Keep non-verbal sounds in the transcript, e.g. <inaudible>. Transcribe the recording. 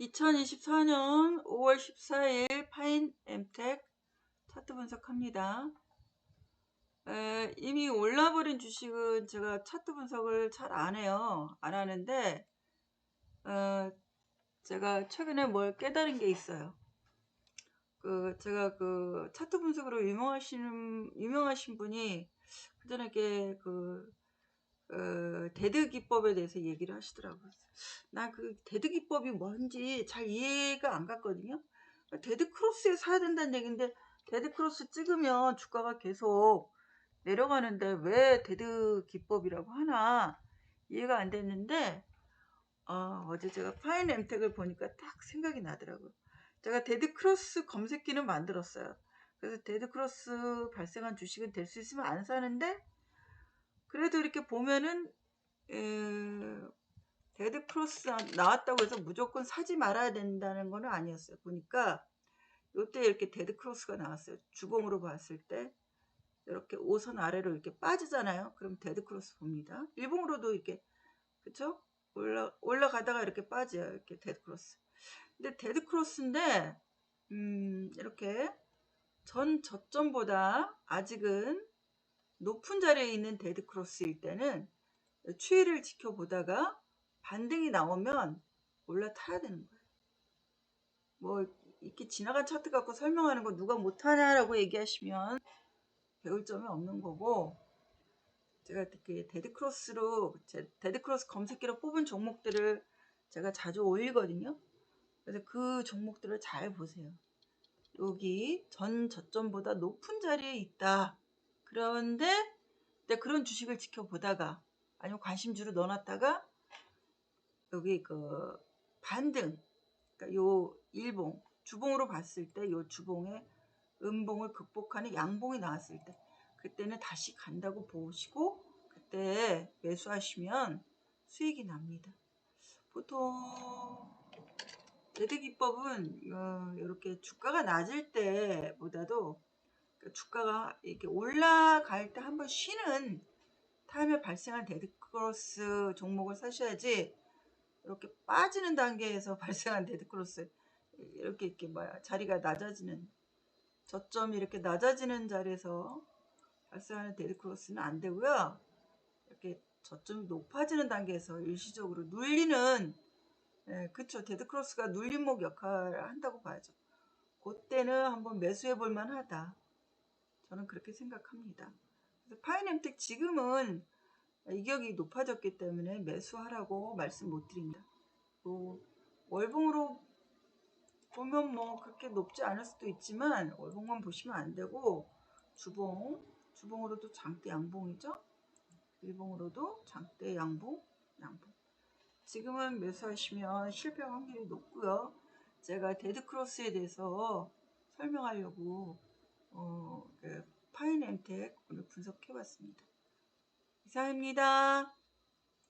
2024년 5월 14일 파인 엠텍 차트 분석합니다. 에, 이미 올라버린 주식은 제가 차트 분석을 잘 안 해요. 안 하는데 어, 제가 최근에 뭘 깨달은 게 있어요. 그 제가 그 차트 분석으로 유명하신 유명하신 분이 그전에 그 어, 데드 기법에 대해서 얘기를 하시더라고요. 나그 데드 기법이 뭔지 잘 이해가 안 갔거든요. 데드 크로스에 사야 된다는 얘기인데 데드 크로스 찍으면 주가가 계속 내려가는데 왜 데드 기법이라고 하나 이해가 안 됐는데 어, 어제 제가 파인 엠텍을 보니까 딱 생각이 나더라고요. 제가 데드 크로스 검색기는 만들었어요. 그래서 데드 크로스 발생한 주식은 될 수 있으면 안 사는데 그래도 이렇게 보면은 에, 데드 크로스 나왔다고 해서 무조건 사지 말아야 된다는 건 아니었어요. 보니까 이때 이렇게 데드 크로스가 나왔어요. 주봉으로 봤을 때 이렇게 5선 아래로 이렇게 빠지잖아요. 그럼 데드 크로스 봅니다. 일봉으로도 이렇게 그쵸? 올라 올라가다가 이렇게 빠져요. 이렇게 데드 크로스. 근데 데드 크로스인데 음, 이렇게 전 저점보다 아직은 높은 자리에 있는 데드 크로스일 때는 추이를 지켜보다가 반등이 나오면 올라타야 되는 거예요. 뭐 이렇게 지나간 차트 갖고 설명하는 거 누가 못하냐라고 얘기하시면 배울 점이 없는 거고 제가 특히 데드 크로스로 데드 크로스 검색기로 뽑은 종목들을 제가 자주 올리거든요. 그래서 그 종목들을 잘 보세요. 여기 전 저점보다 높은 자리에 있다. 그런데 그런 주식을 지켜보다가 아니면 관심주로 넣어놨다가 여기 그 반등 그러니까 요 일봉 주봉으로 봤을 때 요 주봉의 음봉을 극복하는 양봉이 나왔을 때 그때는 다시 간다고 보시고 그때 매수하시면 수익이 납니다. 보통 대대 기법은 이렇게 주가가 낮을 때보다도 주가가 이렇게 올라갈 때 한번 쉬는 타임에 발생한 데드크로스 종목을 사셔야지 이렇게 빠지는 단계에서 <laughs> 발생한 데드크로스 이렇게 이렇게 뭐야 자리가 낮아지는 저점이 이렇게 낮아지는 자리에서 발생하는 데드크로스는 안 되고요. 이렇게 저점이 높아지는 단계에서 일시적으로 눌리는 예, 그쵸 데드크로스가 눌림목 역할을 한다고 봐야죠. 그때는 한번 매수해 볼 만하다. 저는 그렇게 생각합니다. 파이nem텍 지금은 이격이 높아졌기 때문에 매수하라고 말씀 못 드립니다. 뭐 월봉으로 보면 뭐 그렇게 높지 않을 수도 있지만 월봉만 보시면 안 되고 주봉, 주봉으로도 장대 양봉이죠. 일봉으로도 장대 양봉, 양봉. 지금은 매수하시면 실패 확률이 높고요. 제가 데드크로스에 대해서 설명하려고 어, 그 파이nem텍 오늘 분석해 봤습니다. 이상입니다.